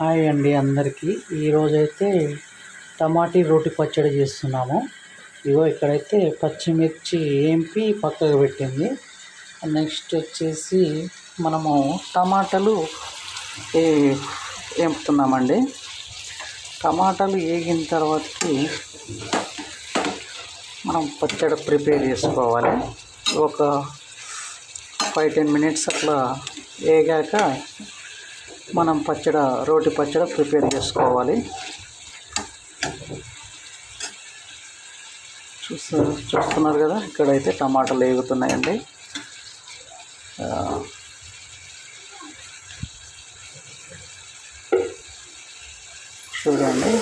Hi అండి అందరికీ. ఈరోజైతే టమాటీ రోటి పచ్చడి చేస్తున్నాము. ఇగో ఇక్కడైతే పచ్చిమిర్చి ఏంపి పక్కకు పెట్టింది. నెక్స్ట్ వచ్చేసి మనము టమాటాలు ఏ- వేపుతున్నామండి టమాటాలు వేగిన తర్వాతకి మనం పచ్చడి ప్రిపేర్ చేసుకోవాలి. ఒక ఫైవ్ టెన్ మినిట్స్ అట్లా వేగాక మనం పచ్చడి రోటి పచ్చడి ప్రిపేర్ చేసుకోవాలి. చూస్తున్నారు చూస్తున్నారు కదా ఇక్కడైతే టమాటాలు వేగుతున్నాయండి చూడండి.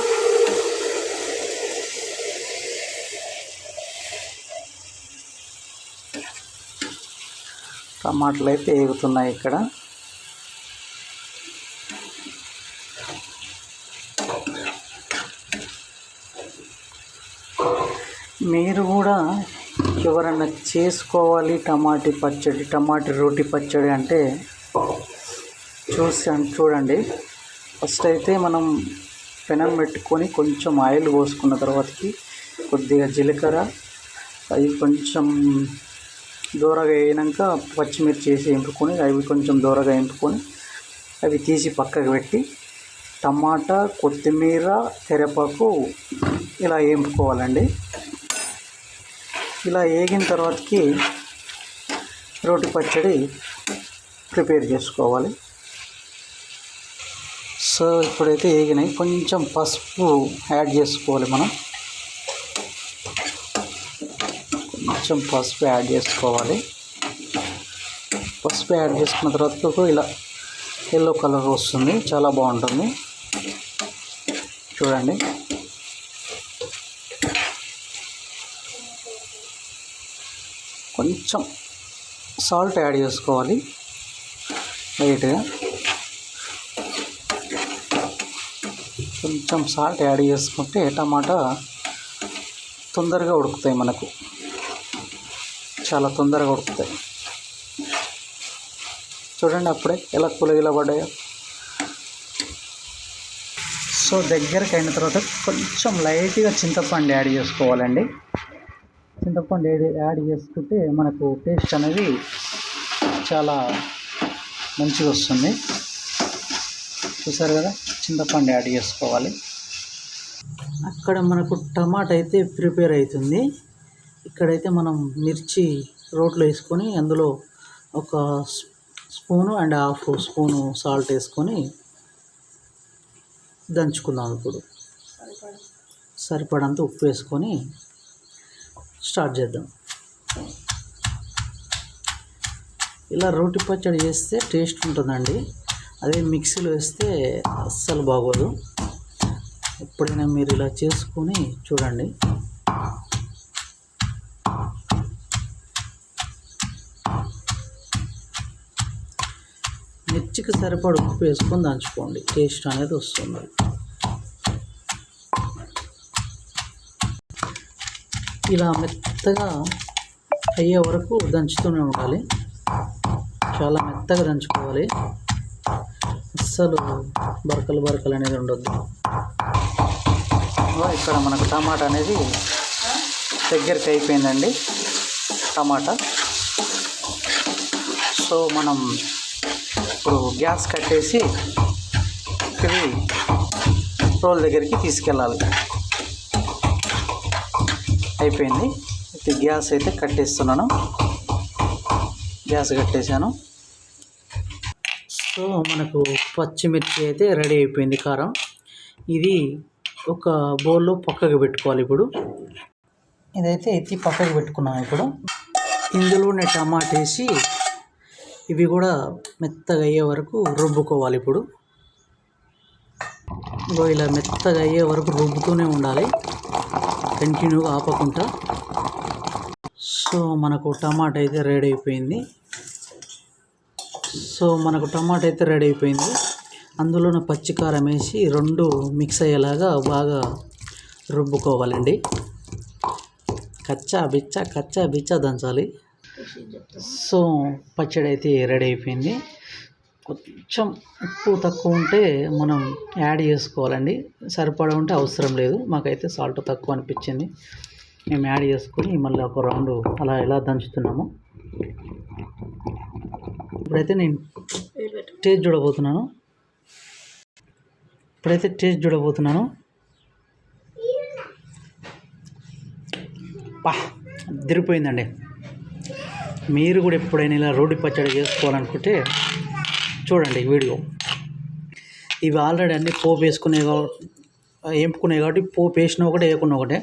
టమాటాలు అయితే వేగుతున్నాయి ఇక్కడ. మీరు కూడా ఎవరన్నా చేసుకోవాలి టమాటీ పచ్చడి టమాటీ రోటి పచ్చడి అంటే చూసి చూడండి. ఫస్ట్ అయితే మనం పెనం పెట్టుకొని కొంచెం ఆయిల్ పోసుకున్న తర్వాతకి కొద్దిగా జీలకర్ర అవి కొంచెం దూరగా వేయినాక పచ్చిమిర్చి వేసి ఎంపుకొని అవి కొంచెం దూరగా ఎంపుకొని అవి తీసి పక్కకు పెట్టి టమాటా కొత్తిమీర తెరపాకు ఇలా వేపుకోవాలండి ఇలా వేగిన తర్వాతకి రోటి పచ్చడి ప్రిపేర్ చేసుకోవాలి. సో ఇప్పుడైతే వేగినాయి కొంచెం పసుపు యాడ్ చేసుకోవాలి మనం. కొంచెం పసుపు యాడ్ చేసుకోవాలి. పసుపు యాడ్ చేసుకున్న తర్వాత ఇలా ఎల్లో కలర్ వస్తుంది. చాలా బాగుంటుంది. చూడండి. కొంచెం సాల్ట్ యాడ్ చేసుకోవాలి. లైట్గా కొంచెం సాల్ట్ యాడ్ చేసుకుంటే టమాటా తొందరగా ఉడుకుతాయి మనకు. చాలా తొందరగా ఉడుకుతాయి. చూడండి అప్పుడే ఎలా కులగిలా పడ్డాయో. సో దగ్గరికి అయిన తర్వాత కొంచెం లైట్గా చింతపండు యాడ్ చేసుకోవాలండి. చింతపండు యాడ్ యాడ్ చేసుకుంటే మనకు టేస్ట్ అనేది చాలా మంచిగా వస్తుంది. చూసారు కదా? చింతపండు యాడ్ చేసుకోవాలి. అక్కడ మనకు టమాటా అయితే ప్రిపేర్ అవుతుంది. ఇక్కడైతే మనం మిర్చి రోట్లో వేసుకొని అందులో ఒక spoon and half spoon salt వేసుకొని దంచుకుందాం ఇప్పుడు. సరిపడంత ఉప్పు వేసుకొని స్టార్ట్ చేద్దాం. ఇలా రోటి పచ్చడి చేస్తే టేస్ట్ ఉంటుందండి. అదే మిక్సీలో వేస్తే అస్సలు బాగోదు. ఎప్పుడైనా మీరు ఇలా చేసుకొని చూడండి. మిర్చికి సరిపడ ఉప్పు వేసుకొని దంచుకోండి. టేస్ట్ అనేది వస్తుంది. ఇలా మెత్తగా అయ్యే వరకు దంచుతూనే ఉండాలి. చాలా మెత్తగా దంచుకోవాలి. అస్సలు బరకలు బరకలు అనేది ఉండొద్దు. ఇక్కడ మనకు టమాటా అనేది దగ్గరికి అయిపోయిందండి. టమాటా. సో మనం ఇప్పుడు గ్యాస్ కట్టేసి ఇది రోల్ దగ్గరికి తీసుకెళ్ళాలి. అయిపోయింది. అయితే గ్యాస్ అయితే కట్టేస్తున్నాను. గ్యాస్ కట్టేశాను. సో మనకు పచ్చిమిర్చి అయితే రెడీ అయిపోయింది కారం. ఇది ఒక బౌల్లో పక్కకు పెట్టుకోవాలి ఇప్పుడు. ఇదైతే ఎత్తి పక్కకు పెట్టుకున్నాం ఇప్పుడు. ఇందులోనే టమాటా వేసి ఇవి కూడా మెత్తగా అయ్యే వరకు రుబ్బుకోవాలి ఇప్పుడు. ఇలా మెత్తగా అయ్యే వరకు రుబ్బుతూనే ఉండాలి. కంటిన్యూగా ఆపకుండా. సో మనకు టమాటా అయితే రెడీ అయిపోయింది. సో మనకు టమాటా అయితే రెడీ అయిపోయింది. అందులోనే పచ్చికారం వేసి రెండు మిక్స్ అయ్యేలాగా బాగా రుబ్బుకోవాలండి. కచ్చా బిచ్చా కచ్చా బిచ్చా దంచాలి. సో పచ్చడి అయితే రెడీ అయిపోయింది. కొంచెం ఉప్పు తక్కువ ఉంటే మనం యాడ్ చేసుకోవాలండి. సరిపడా ఉంటే అవసరం లేదు. మాకైతే సాల్ట్ తక్కువ అనిపించింది. మేము యాడ్ చేసుకొని మళ్ళీ ఒక రౌండ్ అలా ఎలా దంచుతున్నాము. ఇప్పుడైతే నేను టేస్ట్ చూడబోతున్నాను. ఇప్పుడైతే టేస్ట్ చూడబోతున్నాను. పా తిరిగిపోయిందండి మీరు కూడా ఎప్పుడైనా ఇలా రోడ్డు పచ్చడి చేసుకోవాలనుకుంటే చూడండి వీడియో. ఇవి ఆల్రెడీ అన్ని పోపు వేసుకునే ఎంపుకునే కాబట్టి పోపు వేసిన ఒకటే వేయకుండా ఒకటే.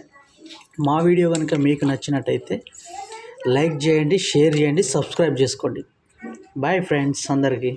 మా వీడియో కనుక మీకు నచ్చినట్టయితే లైక్ చేయండి షేర్ చేయండి సబ్స్క్రైబ్ చేసుకోండి. బాయ్ ఫ్రెండ్స్ అందరికీ.